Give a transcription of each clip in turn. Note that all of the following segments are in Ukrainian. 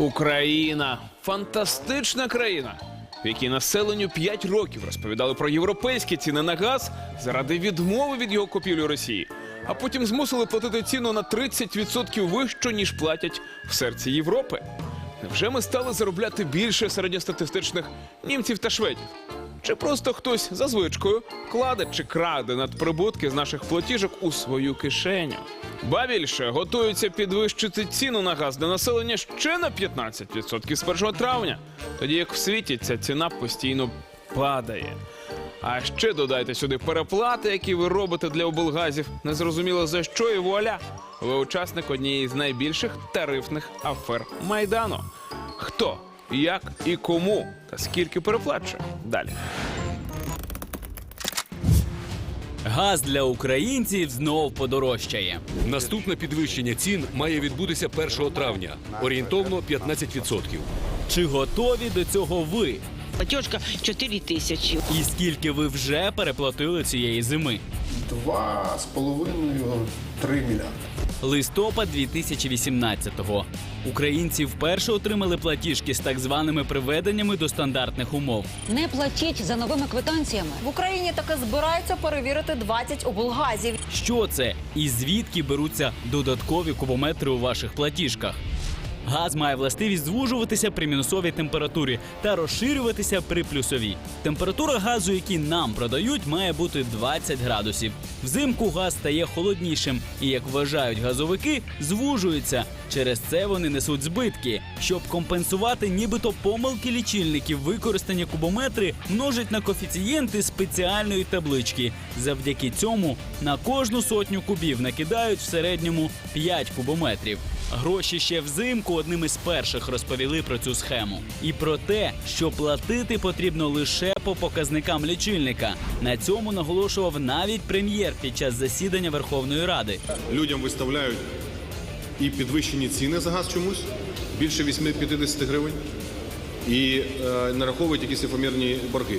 Україна фантастична країна, в якій населенню 5 років розповідали про європейські ціни на газ заради відмови від його купівлі Росії, а потім змусили платити ціну на 30% вищу, ніж платять в серці Європи. Невже ми стали заробляти більше середньостатистичних німців та шведів? Чи просто хтось за звичкою кладе чи краде надприбутки з наших платіжок у свою кишеню? Ба більше готуються підвищити ціну на газ для населення ще на 15% з 1 травня, тоді як в світі ця ціна постійно падає. А ще додайте сюди переплати, які ви робите для облгазів, незрозуміло за що і вуаля. Ви учасник однієї з найбільших тарифних афер майдану. Хто, як і кому та скільки переплачує? Далі. Газ для українців знов подорожчає. Наступне підвищення цін має відбутися 1 травня, орієнтовно 15%. Чи готові до цього ви? Платежка 4 тисячі. І скільки ви вже переплатили цієї зими? Два з половиною три мільярди. Листопад 2018-го. Українці вперше отримали платіжки з так званими приведеннями до стандартних умов. Не платіть за новими квитанціями. В Україні таки збираються перевірити 20 облгазів. Що це і звідки беруться додаткові кубометри у ваших платіжках? Газ має властивість звужуватися при мінусовій температурі та розширюватися при плюсовій. Температура газу, який нам продають, має бути 20 градусів. Взимку газ стає холоднішим і, як вважають газовики, звужується. Через це вони несуть збитки. Щоб компенсувати нібито помилки лічильників, використані кубометри множать на коефіцієнти спеціальної таблички. Завдяки цьому на кожну сотню кубів накидають в середньому 5 кубометрів. Гроші ще взимку одним із перших розповіли про цю схему. І про те, що платити потрібно лише по показникам лічильника. На цьому наголошував навіть прем'єр під час засідання Верховної Ради. людям виставляють і підвищені ціни за газ чомусь більше 8-50 гривень, і е, нараховують якісь ефемерні борги.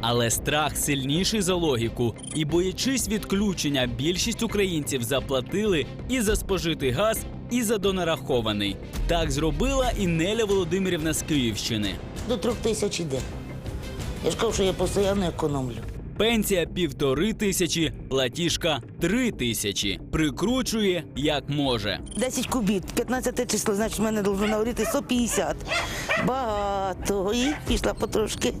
Але страх сильніший за логіку, і боячись відключення, більшість українців заплатили і за спожитий газ, і за донарахований. Так зробила і Неля Володимирівна з Київщини. До трьох тисяч іде. Я ж кажу, що я постійно економлю. Пенсія півтори тисячі, платіжка три тисячі. Прикручує як може. 10 кубів, 15 число, значить, в мене должно нагоріти 150. Багато. І пішла потрошки.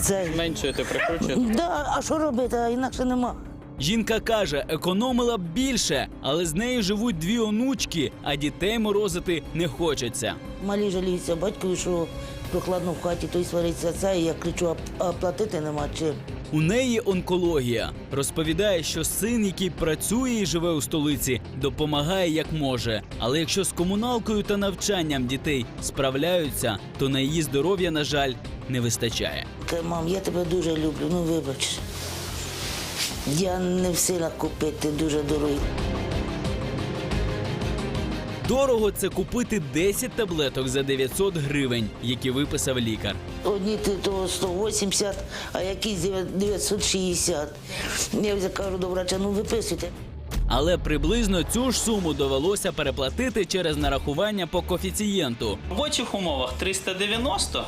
Це... Меншуєте, прикручуєте? Да, а що робити? А інакше нема. Жінка каже, економила б більше, але з нею живуть дві онучки, а дітей морозити не хочеться. Малі жаліються батькові, що прохладно в хаті, той свариться це, і я кричу, а, а платити нема чим. У неї онкологія. Розповідає, що син, який працює і живе у столиці, допомагає як може. Але якщо з комуналкою та навчанням дітей справляються, то на її здоров'я, на жаль, не вистачає. Мам, я тебе дуже люблю, ну вибач. Я не в силах купити дуже дорогий. Дорого це купити 10 таблеток за 900 гривень, які виписав лікар. Одні ти то 180, а якісь 960. Я вже кажу до врача, ну виписуйте. Але приблизно цю ж суму довелося переплатити через нарахування по коефіцієнту. В робочих умовах 390,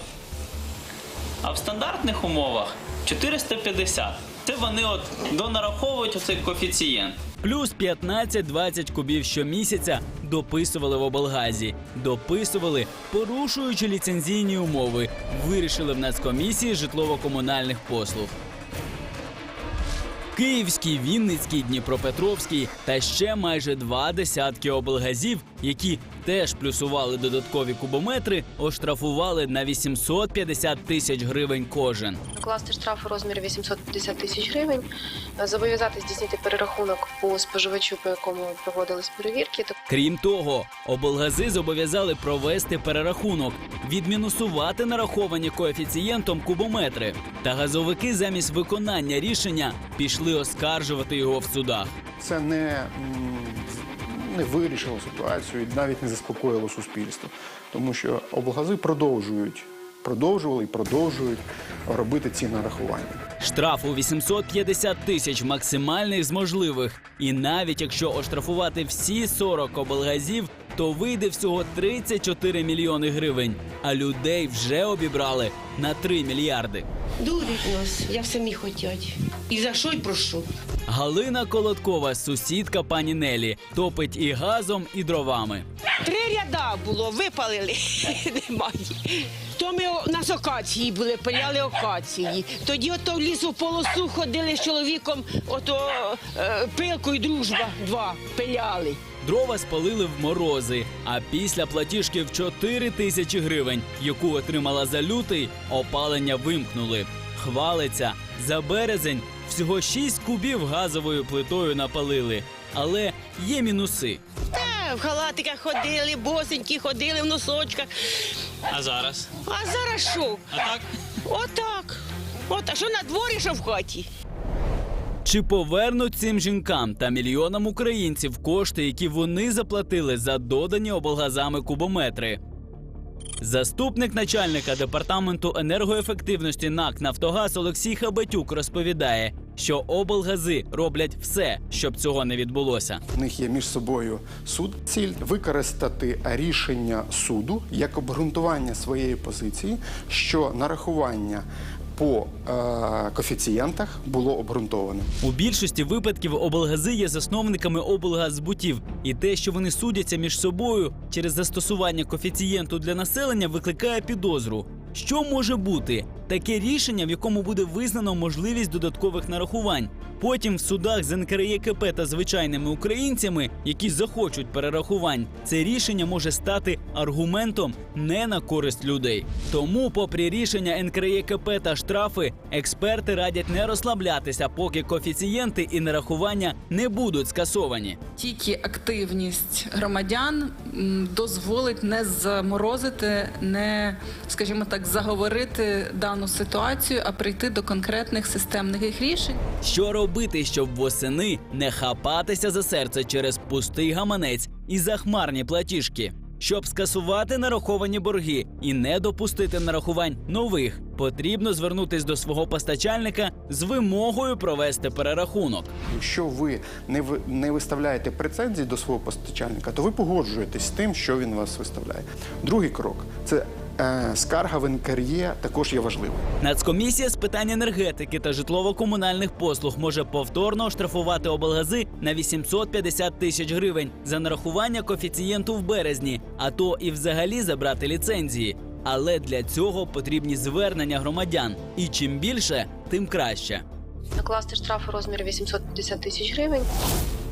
а в стандартних умовах 450. Це вони от донараховують оцей коефіцієнт. Плюс 15-20 кубів щомісяця дописували в облгазі. Дописували, порушуючи ліцензійні умови. Вирішили в Нацкомісії житлово-комунальних послуг. Київський, Вінницький, Дніпропетровський та ще майже два десятки облгазів, які теж плюсували додаткові кубометри, оштрафували на 850 тисяч гривень кожен. Накласти штраф у розмірі 850 тисяч гривень, зобов'язати здійснити перерахунок по споживачу, по якому проводились перевірки. Крім того, облгази зобов'язали провести перерахунок, відмінусувати нараховані коефіцієнтом кубометри. Та газовики замість виконання рішення пішли оскаржувати його в судах. Це не, не вирішило ситуацію і навіть не заспокоїло суспільство, тому що облгази продовжують, продовжували і продовжують робити ці нарахування. Штраф у 850 тисяч максимальних з можливих. І навіть якщо оштрафувати всі 40 облгазів, то вийде всього 34 мільйони гривень. А людей вже обібрали на 3 мільярди. Дурять нас, як самі хотять. І за що й прошу? Галина Колодкова, сусідка пані Нелі, топить і газом, і дровами. Три ряда було, випалили. Немає. Ми о- на окації були, пиляли окації. Тоді ото в лісу полосу ходили з чоловіком, ото е, пилку і дружба два пиляли. Дрова спалили в морози. А після платіжки в 4 тисячі гривень, яку отримала за лютий, опалення вимкнули. Хвалиться за березень всього 6 кубів газовою плитою напалили. Але є мінуси. В халатиках ходили, босенькі ходили в носочках. А зараз? А зараз що? А так? Отак. От, а що на дворі, що в хаті? Чи повернуть цим жінкам та мільйонам українців кошти, які вони заплатили за додані облгазами кубометри? Заступник начальника департаменту енергоефективності НАК Нафтогаз Олексій Хабатюк розповідає, що облгази роблять все, щоб цього не відбулося. В них є між собою суд. Ціль використати рішення суду як обґрунтування своєї позиції, що нарахування по е, коефіцієнтах було обґрунтоване. У більшості випадків облгази є засновниками облгаззбутів, і те, що вони судяться між собою через застосування коефіцієнту для населення, викликає підозру. Що може бути таке рішення, в якому буде визнано можливість додаткових нарахувань? Потім в судах з НКРЄКП та звичайними українцями, які захочуть перерахувань, це рішення може стати аргументом не на користь людей. Тому, попри рішення НКРЄКП та штрафи, експерти радять не розслаблятися, поки коефіцієнти і нарахування не будуть скасовані. Тільки активність громадян дозволить не заморозити, не, скажімо так, заговорити дану ситуацію, а прийти до конкретних системних рішень. Що робити, щоб восени не хапатися за серце через пустий гаманець і захмарні платіжки? Щоб скасувати нараховані борги і не допустити нарахувань нових, потрібно звернутись до свого постачальника з вимогою провести перерахунок. Якщо ви не не виставляєте претензій до свого постачальника, то ви погоджуєтесь з тим, що він вас виставляє. Другий крок це скарга в НКРЄ також є важливою. Нацкомісія з питань енергетики та житлово-комунальних послуг може повторно оштрафувати облгази на 850 тисяч гривень за нарахування коефіцієнту в березні, а то і взагалі забрати ліцензії. Але для цього потрібні звернення громадян. І чим більше, тим краще. Накласти штраф у розмірі 850 тисяч гривень.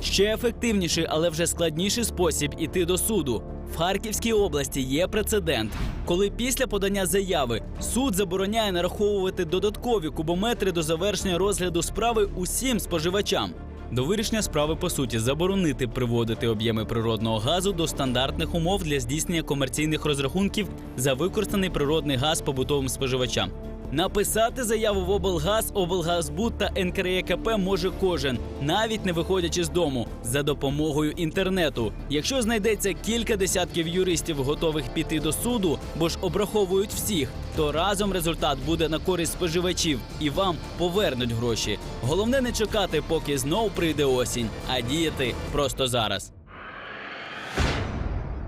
Ще ефективніший, але вже складніший спосіб іти до суду. В Харківській області є прецедент, коли після подання заяви суд забороняє нараховувати додаткові кубометри до завершення розгляду справи усім споживачам. До вирішення справи по суті заборонити приводити об'єми природного газу до стандартних умов для здійснення комерційних розрахунків за використаний природний газ побутовим споживачам. Написати заяву в облгаз, облгазбуд та НКРЕКП може кожен, навіть не виходячи з дому, за допомогою інтернету. Якщо знайдеться кілька десятків юристів, готових піти до суду, бо ж обраховують всіх, то разом результат буде на користь споживачів і вам повернуть гроші. Головне не чекати, поки знов прийде осінь, а діяти просто зараз.